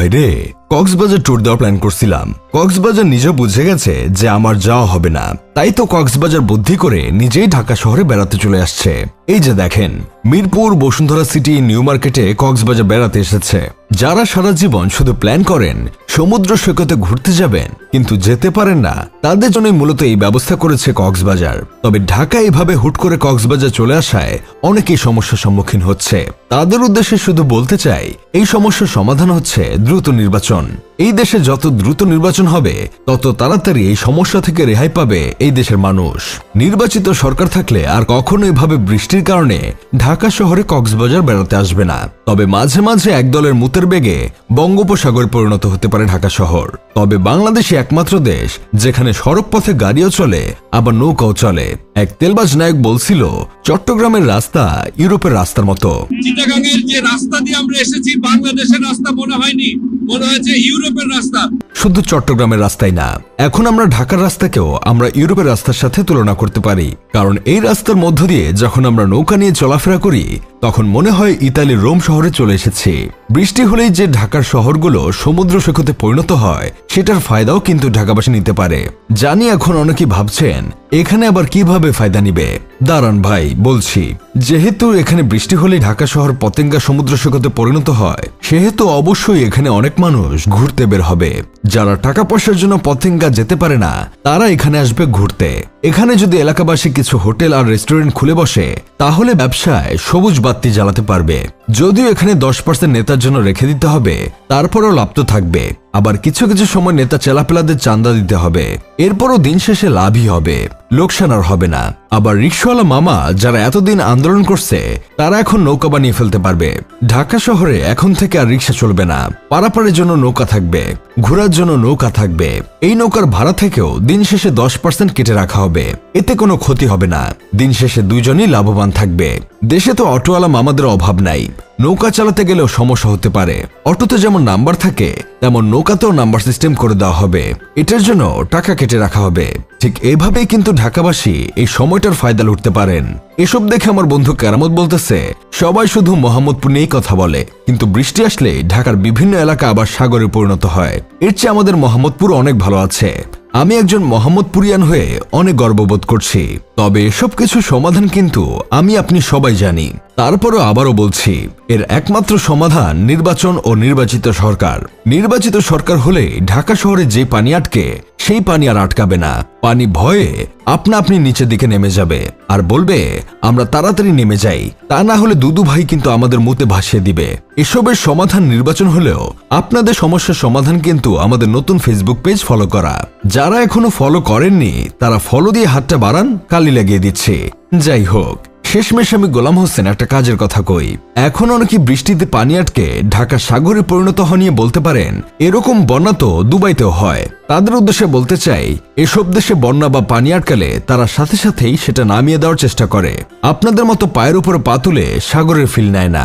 ভাই রে কক্সবাজার ট্যুর দেওয়ার প্ল্যান করছিলাম। কক্সবাজার নিজেও বুঝে গেছে যে আমার যাওয়া হবে না। তাই তো কক্সবাজার বুদ্ধি করে নিজেই ঢাকা শহরে বেড়াতে চলে আসছে। এই যে দেখেন, মিরপুর বসুন্ধরা সিটি নিউ মার্কেটে কক্সবাজার বেড়াতে এসেছে। যারা সারা জীবন শুধু প্ল্যান করেন, সমুদ্র সৈকতে ঘুরতে যাবেন, কিন্তু যেতে পারেন না, তাদের জন্যই মূলত এই ব্যবস্থা করেছে কক্সবাজার। তবে ঢাকা এভাবে হুট করে কক্সবাজার চলে আসায় অনেকেই সমস্যার সম্মুখীন হচ্ছে। তাদের উদ্দেশ্যে শুধু বলতে চাই, এই সমস্যার সমাধান হচ্ছে দ্রুত নির্বাচন। এই দেশে যত দ্রুত নির্বাচন হবে, তত তাড়াতাড়ি এই সমস্যা থেকে রেহাই পাবে এই দেশের মানুষ। নির্বাচিত সরকার থাকলে আর কখনো এভাবে বৃষ্টির কারণে ঢাকা শহরে কক্সবাজার বেড়াতে আসবে না। তবে মাঝে মাঝে একদলের মুতের বেগে বঙ্গোপসাগর পরিণত হতে পারে ঢাকা শহর। তবে বাংলাদেশই একমাত্র দেশ যেখানে সড়ক পথে গাড়িও চলে, আবার নৌকাও চলে। এক তেলবাজ নায়ক বলছিল চট্টগ্রামের রাস্তা ইউরোপের রাস্তার মতো। চিটাগাংয়ের যে রাস্তা দিয়ে আমরা এসেছি বাংলাদেশের রাস্তা মনে হয়নি মনে হয়েছে ইউরোপের রাস্তা। শুধু চট্টগ্রামের রাস্তায় না এখন আমরা ঢাকার রাস্তাকেও আমরা ইউরোপের রাস্তার সাথে তুলনা করতে পারি। কারণ এই রাস্তার মধ্য দিয়ে যখন আমরা নৌকা নিয়ে চলাফেরা করি, তখন মনে হয় ইতালির রোম শহরে চলে এসেছি। বৃষ্টি হলেই যে ঢাকার শহরগুলো সমুদ্র সৈকতে পরিণত হয়, সেটার ফায়দাও কিন্তু ঢাকাবাসী নিতে পারে। জানি এখন অনেকেই ভাবছেন, এখানে আবার কীভাবে ফায়দা নিবে? দাঁড়ান ভাই, বলছি। যেহেতু এখানে বৃষ্টি হলে ঢাকা শহর পতেঙ্গা সমুদ্র সৈকতে পরিণত হয়, সেহেতু অবশ্যই এখানে অনেক মানুষ ঘুরতে বের হবে। যারা টাকা পয়সার জন্য পথেঙ্গা যেতে পারে না, তারা এখানে আসবে ঘুরতে। এখানে যদি এলাকাবাসী কিছু হোটেল আর রেস্টুরেন্ট খুলে বসে, তাহলে ব্যবসায় সবুজ বাতি জ্বালাতে পারবে। যদিও এখানে দশ পার্সেন্ট নেতার জন্য রেখে দিতে হবে, তারপরও লাভ তো থাকবে। আবার কিছু কিছু সময় নেতা চেলাপেলাদের চান্দা দিতে হবে। এরপরও দিন শেষে লাভই হবে। লোকসান আর হবে না। আবার রিক্সাওয়ালা মামা যারা এতদিন আন্দোলন করছে, তারা এখন নৌকা বানিয়ে ফেলতে পারবে। ঢাকা শহরে এখন থেকে আর রিক্সা চলবে না। পারাপারের জন্য নৌকা থাকবে, ঘোরার জন্য নৌকা থাকবে। এই নৌকার ভাড়া থেকেও দিন শেষে দশ পার্সেন্ট কেটে রাখা হবে। এতে কোনো ক্ষতি হবে না। দিন শেষে দুজনই লাভবান থাকবে। দেশে তো অটোওয়ালা মামাদের অভাব নাই। নৌকা চালাতে গেলেও সমস্যা হতে পারে। অটোতে যেমন নাম্বার থাকে, তেমন নৌকাতেও নাম্বার সিস্টেম করে দেওয়া হবে। এটার জন্য টাকা কেটে রাখা হবে। ঠিক এইভাবেই কিন্তু ঢাকাবাসী এই সময়টার ফায়দা লুটতে পারেন। এসব দেখে আমার বন্ধু কেরামত বলতেছে, সবাই শুধু মোহাম্মদপুর নিয়েই কথা বলে, কিন্তু বৃষ্টি আসলে ঢাকার বিভিন্ন এলাকা আবার সাগরে পরিণত হয়। এর চেয়ে আমাদের মোহাম্মদপুর অনেক ভালো আছে। আমি একজন মোহাম্মদপুরিয়ান হয়ে অনেক গর্ববোধ করছি। তবে এসব কিছু সমাধান কিন্তু আমি আপনি সবাই জানি। তারপরও আবারও বলছি, এর একমাত্র সমাধান নির্বাচন ও নির্বাচিত সরকার। নির্বাচিত সরকার হলে ঢাকা শহরে যে পানি আটকে সেই পানি আর আটকাবে না। পানি ভয়ে আপনা আপনি নিচের দিকে নেমে যাবে আর বলবে, আমরা তাড়াতাড়ি নেমে যাই। তা না হলে দুদু ভাই কিন্তু আমাদের মুতে ভাসিয়ে দিবে। এসবের সমাধান নির্বাচন হলেও আপনাদের সমস্যার সমাধান কিন্তু আমাদের নতুন ফেসবুক পেজ ফলো করা। যারা এখনও ফলো করেননি, তারা ফলো দিয়ে হাতটা বাড়ান, কালি লাগিয়ে দিচ্ছে। যাই হোক শেষমেশ আমি গোলাম হোসেন একটা কাজের কথা কই। এখন অনেকে বৃষ্টিতে পানি আটকে ঢাকা সাগরে পরিণত হওয়া নিয়ে বলতে পারেন, এরকম বন্যা তো দুবাইতেও হয়। তাদের উদ্দেশ্যে বলতে চাই, এসব দেশে বন্যা বা পানি আটকালে তারা সাথে সাথেই সেটা নামিয়ে দেওয়ার চেষ্টা করে। আপনাদের মতো পায়ের উপর পা তুলে সাগরের ফিল নেয় না।